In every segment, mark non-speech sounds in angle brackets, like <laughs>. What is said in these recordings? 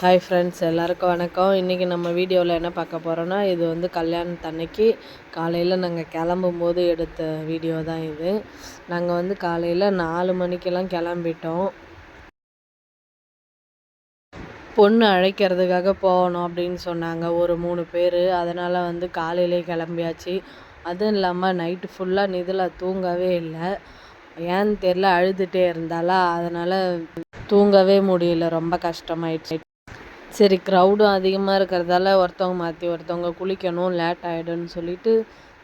Hi friends எல்லாருக்கும் வணக்கம். இன்றைக்கி நம்ம வீடியோவில் என்ன பார்க்க போகிறோன்னா இது வந்து கல்யாணத்தன்னைக்கு காலையில் நாங்கள் கிளம்பும்போது எடுத்த வீடியோ தான் இது. நாங்கள் வந்து காலையில் நாலு மணிக்கெல்லாம் கிளம்பிட்டோம். பொண்ணு அழைக்கிறதுக்காக போகணும் அப்படின்னு சொன்னாங்க. ஒரு மூணு பேர். அதனால் வந்து காலையிலே கிளம்பியாச்சு. அதுவும் இல்லாமல் நைட்டு ஃபுல்லாக நிதில் தூங்கவே இல்லை. ஏன்னு தெரில அழுதுகிட்டே இருந்தாலா அதனால் தூங்கவே முடியல. ரொம்ப கஷ்டமாயிடுச்சு. சரி க்ரௌடும் அதிகமாக இருக்கிறதால ஒருத்தவங்க மாற்றி ஒருத்தவங்க குளிக்கணும் லேட் ஆகிடும்னு சொல்லிட்டு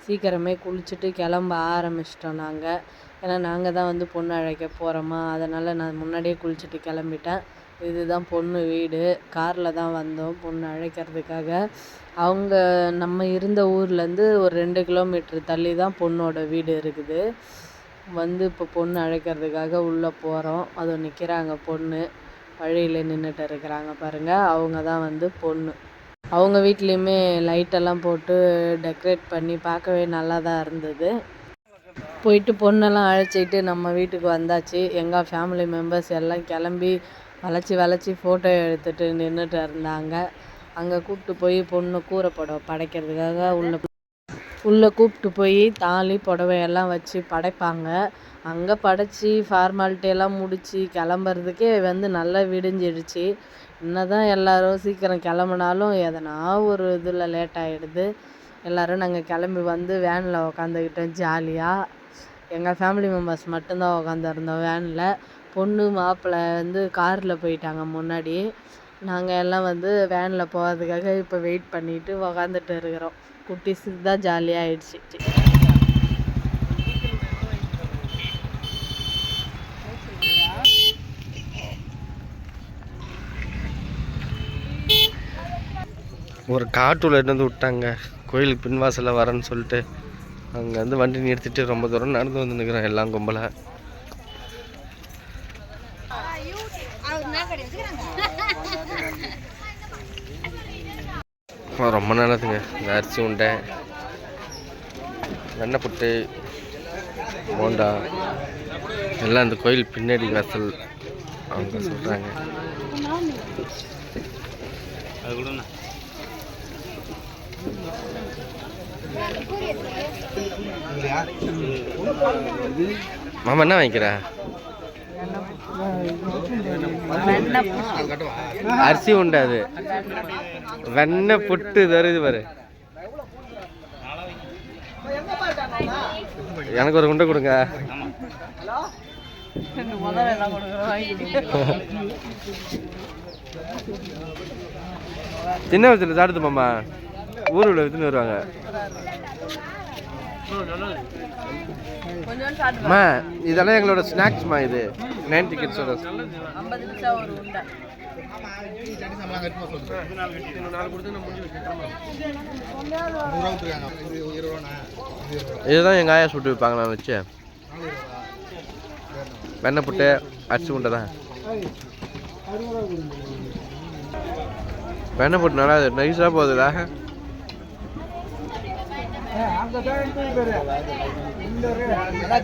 சீக்கிரமே குளிச்சுட்டு கிளம்ப ஆரம்பிச்சிட்டோம் நாங்கள் ஏன்னா நாங்கள் தான் வந்து பொண்ணு அழைக்க போகிறோமா அதனால் நான் முன்னாடியே குளிச்சுட்டு கிளம்பிட்டேன். இதுதான் பொண்ணு வீடு. காரில் தான் வந்தோம் பொண்ணு அழைக்கிறதுக்காக. அவங்க நம்ம இருந்த ஊர்லேருந்து ஒரு ரெண்டு கிலோமீட்ரு தள்ளி தான் பொண்ணோட வீடு இருக்குது. வந்து இப்போ பொண்ணு அழைக்கிறதுக்காக உள்ளே போகிறோம் அதோ நிற்கிறாங்க பொண்ணு. வழியில் நின்றுட்டு இருக்கிறாங்க பாருங்கள் அவங்க தான் வந்து பொண்ணு. அவங்க வீட்லேயுமே லைட்டெல்லாம் போட்டு டெக்கரேட் பண்ணி பார்க்கவே நல்லா தான் இருந்தது. போயிட்டு பொண்ணெல்லாம் அழைச்சிட்டு நம்ம வீட்டுக்கு வந்தாச்சு. எங்கள் ஃபேமிலி மெம்பர்ஸ் எல்லாம் கிளம்பி வளைச்சி வளைச்சி ஃபோட்டோ எடுத்துகிட்டு நின்றுட்டு இருந்தாங்க. அங்கே கூப்பிட்டு போய் பொண்ணு கூரை படைக்கிறதுக்காக உள்ள உள்ளே கூப்பிட்டு போய் தாலி புடவையெல்லாம் வச்சு படைப்பாங்க. அங்கே படைச்சி ஃபார்மாலிட்டியெல்லாம் முடித்து கிளம்புறதுக்கே வந்து நல்லா விடிஞ்சிடுச்சு. என்ன தான் எல்லோரும் சீக்கிரம் கிளம்புனாலும் எதனா ஒரு இதில் லேட் ஆகிடுது எல்லோரும் நாங்கள் கிளம்பி வந்து வேனில் உக்காந்துக்கிட்டோம் ஜாலியாக எங்கள் ஃபேமிலி மெம்பர்ஸ் மட்டும்தான் உக்காந்துருந்தோம் வேனில் பொண்ணு மாப்பிள்ளை வந்து காரில் போயிட்டாங்க முன்னாடி. நாங்கள் எல்லாம் வந்து வேனில் போகிறதுக்காக இப்போ வெயிட் பண்ணிட்டு உக்காந்துட்டு இருக்கிறோம். குட்டீஸுக்கு தான் ஜாலியாக ஆயிடுச்சு ஒரு காட்டுல இருந்து விட்டாங்க. கோயிலுக்கு பின்வாசலில் வரேன்னு சொல்லிட்டு அங்கே வந்து வண்டி நிறுத்திட்டு ரொம்ப தூரம் நடந்து வந்து நிற்கிறோம் எல்லாம் கும்பலாக ரொம்ப நல்லதுங்க இந்த அரிசி உண்டை வெண்ணெய் புட்டு போண்டா எல்லாம் அந்த கோயில் பின்னாடி வாசல் அவங்க சொல்கிறாங்க மாமா என்ன வாங்கிக்கிறேன் அரிசி உண்டை அது. வெண்ணெய் புட்டு தருது பாரு. எனக்கு ஒரு உண்டை கொடுங்க. <laughs> சின்ன வயசுல சாப்பிடுது மாமா. ஊருக்குள்ள வித்துன்னு வருவாங்க. இதெல்லாம் எங்களோட ஸ்நாக்ஸ்மா இது. நைன் டிக்கெட்ஸோட ஐம்பது நிமிஷா ஒரு உண்டை இதுதான் எங்கள் ஆயா சுட்டு வைப்பாங்க நான் வச்சு. வெண்ணெய் புட்டு அரிசி உண்டை தான். வெண்ணெய் புட்டு நல்லா நைஸாக போகுதுடா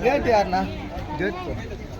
கேட் யாருண்ணா? கேட்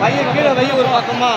பையன் கீழே வை ஒரு பக்கமா.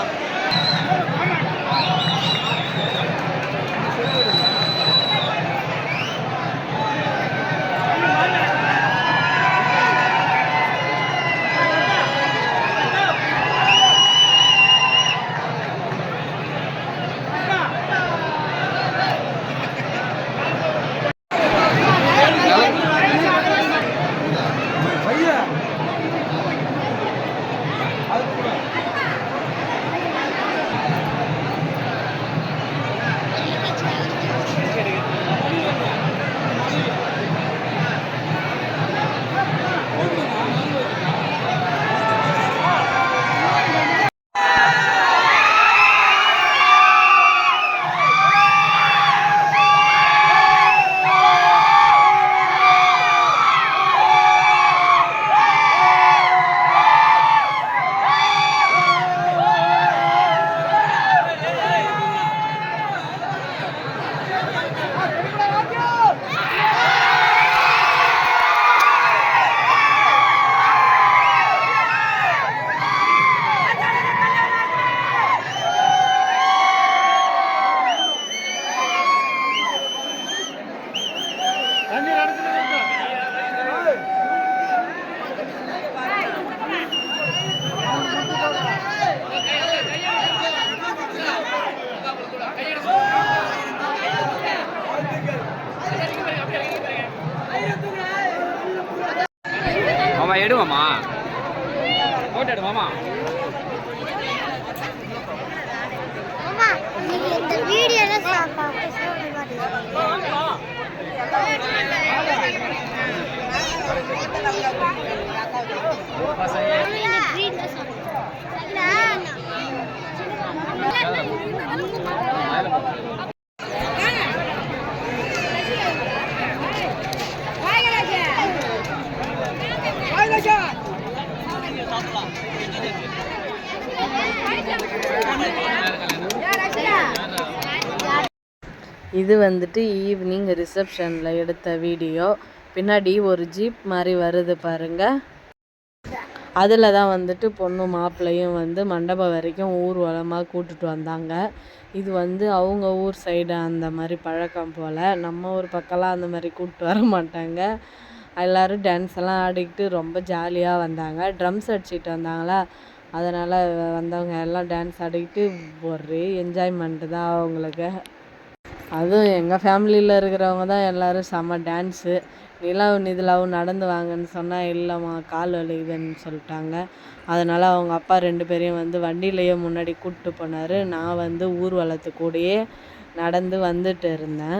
மாமா எடு மாமா. போட்டோ இந்த வீடியோல சாப்பா இது வந்துட்டு ஈவினிங் ரிசப்ஷனில் எடுத்த வீடியோ பின்னாடி ஒரு ஜீப் மாதிரி வருது பாருங்க. அதில் தான் வந்துட்டு பொண்ணு மாப்பிள்ளையும் வந்து மண்டபம் வரைக்கும் ஊர்வலமாக கூட்டுட்டு வந்தாங்க. இது வந்து அவங்க ஊர் சைடு அந்த மாதிரி பழக்கம் போல். நம்ம ஊர் பக்கம்லாம் அந்த மாதிரி கூப்பிட்டு வர மாட்டாங்க. எல்லோரும் டான்ஸ் எல்லாம் ஆடிக்கிட்டு ரொம்ப ஜாலியாக வந்தாங்க. ட்ரம்ஸ் அடிச்சுட்டு வந்தாங்களா? அதனால் வந்தவங்க எல்லாம் டான்ஸ் ஆடிக்கிட்டு ஒரே என்ஜாய்மெண்ட்டு தான் அவங்களுக்கு. அதுவும் எங்கள் ஃபேமிலியில் இருக்கிறவங்க தான் எல்லோரும் செம்ம டான்ஸு நிலவு நிதிலாவும் நடந்து வாங்கன்னு சொன்னால் இல்லைம்மா கால் வலிக்குதுன்னு சொல்லிட்டாங்க. அதனால் அவங்க அப்பா ரெண்டு பேரையும் வந்து வண்டியிலேயே முன்னாடி கூப்பிட்டு போனார். நான் வந்து ஊர்வலத்து கூடயே நடந்து வந்துட்டு இருந்தேன்.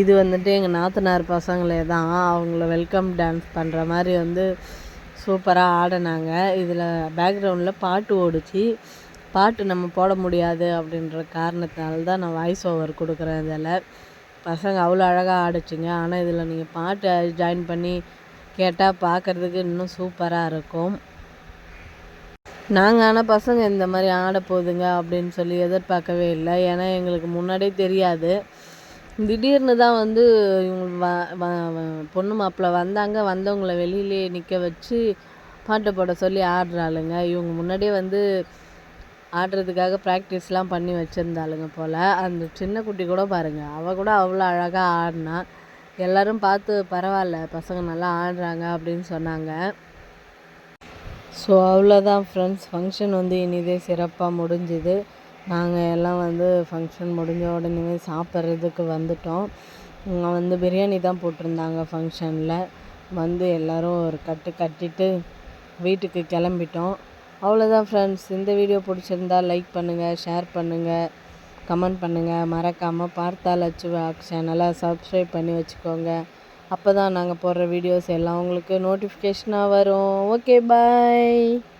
இது வந்துட்டு எங்கள் நாத்தனார் பசங்களே தான் அவங்கள வெல்கம் டான்ஸ் பண்ணுற மாதிரி வந்து சூப்பராக ஆடினாங்க. இதில் பேக்ரவுண்டில் பாட்டு ஓடுச்சு. பாட்டு நம்ம போட முடியாது அப்படின்ற காரணத்தினால தான் நான் வாய்ஸ் ஓவர் கொடுக்குறேன் இதில். பசங்க அவ்வளோ அழகாக ஆடிச்சுங்க. ஆனால் இதில் நீங்கள் பாட்டு ஜாயின் பண்ணி கேட்டால் பார்க்குறதுக்கு இன்னும் சூப்பராக இருக்கும். நாங்கள் ஆனால் பசங்க இந்த மாதிரி ஆட போகுதுங்க அப்படின்னு சொல்லி எதிர்பார்க்கவே இல்லை. ஏன்னா எங்களுக்கு முன்னாடியே தெரியாது. திடீர்னு தான் வந்து இவங்க வ வ பொண்ணு மாப்பிள்ளை வந்தாங்க. வந்தவங்கள வெளியிலேயே நிற்க வச்சு பாட்டு போட சொல்லி ஆடுறாளுங்க. இவங்க முன்னாடியே வந்து ஆடுறதுக்காக ப்ராக்டிஸ்லாம் பண்ணி வச்சுருந்தாளுங்க போல். அந்த சின்ன குட்டி கூட பாருங்கள் அவள் கூட அவ்வளோ அழகாக ஆடினா எல்லோரும் பார்த்து பரவாயில்ல பசங்க நல்லா ஆடுறாங்க அப்படின்னு சொன்னாங்க. ஸோ அவ்வளோதான் ஃப்ரெண்ட்ஸ் ஃபங்க்ஷன் வந்து இனிதே சிறப்பாக முடிஞ்சுது. நாங்கள் எல்லாம் வந்து ஃபங்க்ஷன் முடிஞ்ச உடனே சாப்பிட்றதுக்கு வந்துட்டோம். வந்து பிரியாணி தான் போட்டிருந்தாங்க ஃபங்க்ஷனில் வந்து எல்லோரும் ஒரு கட்டு கட்டிட்டு வீட்டுக்கு கிளம்பிட்டோம். அவ்வளோதான் ஃப்ரெண்ட்ஸ் இந்த வீடியோ பிடிச்சிருந்தா லைக் பண்ணுங்கள் ஷேர் பண்ணுங்கள் கமெண்ட் பண்ணுங்கள் மறக்காமல் பார்த்தா லட்சு சேனலை சப்ஸ்கிரைப் பண்ணி வச்சுக்கோங்க. அப்போ தான் நாங்கள் போடுற வீடியோஸ் எல்லாம் உங்களுக்கு நோட்டிஃபிகேஷனாக வரும். Okay bye